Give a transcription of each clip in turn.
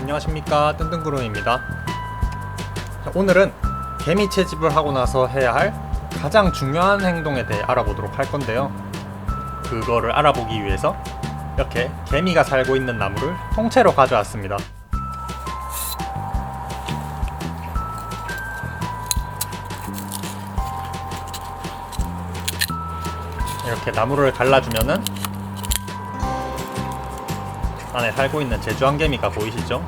안녕하십니까. 뜬뜬구름입니다. 자, 오늘은 개미 채집을 하고 나서 해야 할 가장 중요한 행동에 대해 알아보도록 할 건데요. 그거를 알아보기 위해서 이렇게 개미가 살고 있는 나무를 통째로 가져왔습니다. 이렇게 나무를 갈라주면은 안에 살고 있는 제주 안개미가 보이시죠?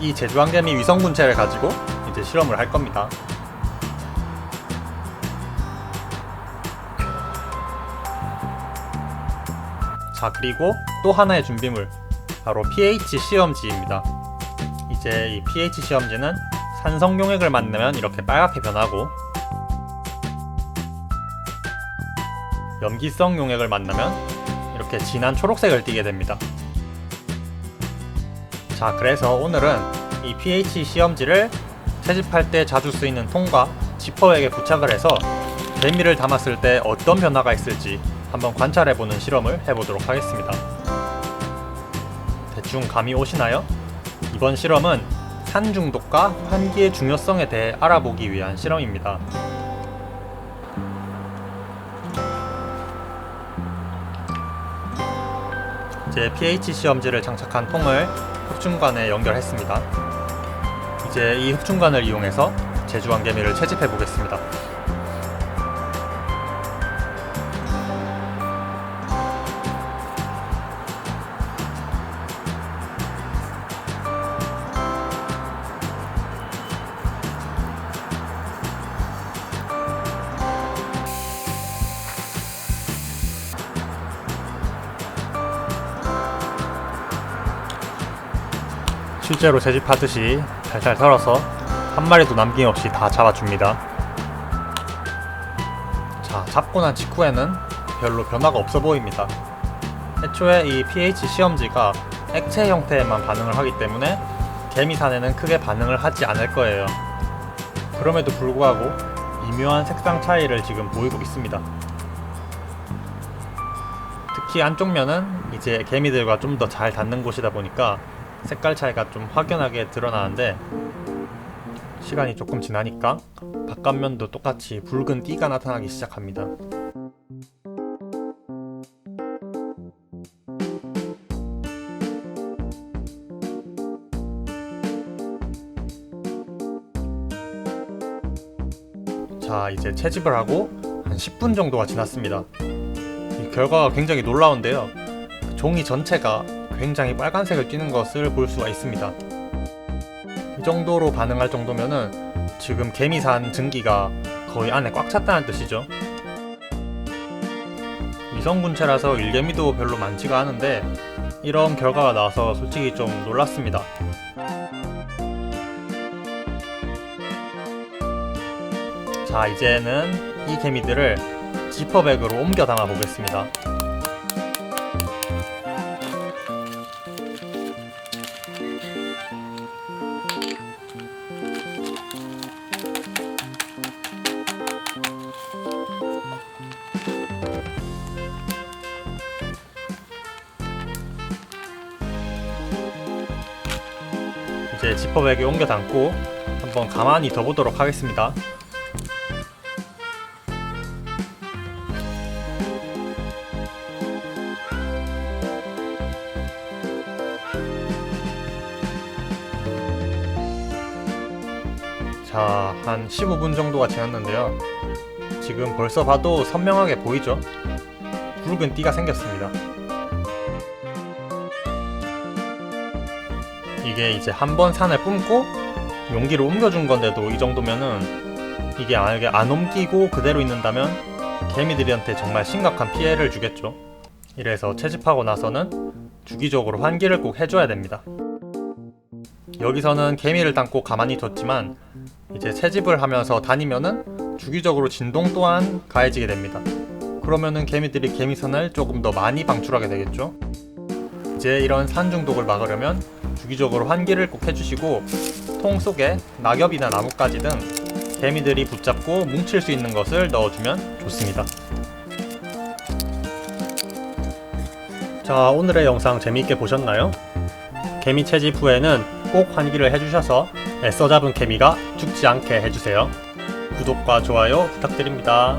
이 제주 안개미 위성군체를 가지고 이제 실험을 할 겁니다. 자 그리고 또 하나의 준비물 바로 pH 시험지입니다. 이제 이 pH 시험지는 산성 용액을 만나면 이렇게 빨갛게 변하고 염기성 용액을 만나면 이렇게 진한 초록색을 띠게 됩니다. 자, 그래서 오늘은 이 pH 시험지를 채집할 때 자주 쓰이는 통과 지퍼액에 부착을 해서 개미를 담았을 때 어떤 변화가 있을지 한번 관찰해보는 실험을 해보도록 하겠습니다. 대충 감이 오시나요? 이번 실험은 산 중독과 환기의 중요성에 대해 알아보기 위한 실험입니다. 이제 pH 시험지를 장착한 통을 흡중관에 연결했습니다. 이제 이 흡중관을 이용해서 제주안개미를 채집해 보겠습니다. 실제로 채집하듯이 탈탈 털어서 한 마리도 남김없이 다 잡아줍니다. 자, 잡고 난 직후에는 별로 변화가 없어 보입니다. 애초에 이 pH 시험지가 액체 형태에만 반응을 하기 때문에 개미산에는 크게 반응을 하지 않을 거예요. 그럼에도 불구하고 미묘한 색상 차이를 지금 보이고 있습니다. 특히 안쪽 면은 이제 개미들과 좀 더 잘 닿는 곳이다 보니까 색깔 차이가 좀 확연하게 드러나는데 시간이 조금 지나니까 바깥면도 똑같이 붉은 띠가 나타나기 시작합니다. 자, 이제 채집을 하고 한 10분 정도가 지났습니다. 이 결과가 굉장히 놀라운데요. 종이 전체가 굉장히 빨간색을 띠는 것을 볼 수가 있습니다. 이 정도로 반응할 정도면은 지금 개미산 증기가 거의 안에 꽉 찼다는 뜻이죠. 위성군체라서 일개미도 별로 많지가 않은데 이런 결과가 나와서 솔직히 좀 놀랐습니다. 자, 이제는 이 개미들을 지퍼백으로 옮겨 담아 보겠습니다. 이제 지퍼백에 옮겨 담고 한번 가만히 더 보도록 하겠습니다. 자, 한 15분 정도가 지났는데요. 지금 벌써 봐도 선명하게 보이죠? 붉은 띠가 생겼습니다. 이게 이제 한 번 산을 뿜고 용기를 옮겨준 건데도 이 정도면은 이게 만약에 안 옮기고 그대로 있는다면 개미들한테 정말 심각한 피해를 주겠죠. 이래서 채집하고 나서는 주기적으로 환기를 꼭 해줘야 됩니다. 여기서는 개미를 담고 가만히 뒀지만 이제 채집을 하면서 다니면은 주기적으로 진동 또한 가해지게 됩니다. 그러면은 개미들이 개미선을 조금 더 많이 방출하게 되겠죠. 이제 이런 산 중독을 막으려면 주기적으로 환기를 꼭 해주시고 통 속에 낙엽이나 나뭇가지 등 개미들이 붙잡고 뭉칠 수 있는 것을 넣어주면 좋습니다. 자, 오늘의 영상 재미있게 보셨나요? 개미 채집 후에는 꼭 환기를 해주셔서 애써 잡은 개미가 죽지 않게 해주세요. 구독과 좋아요 부탁드립니다.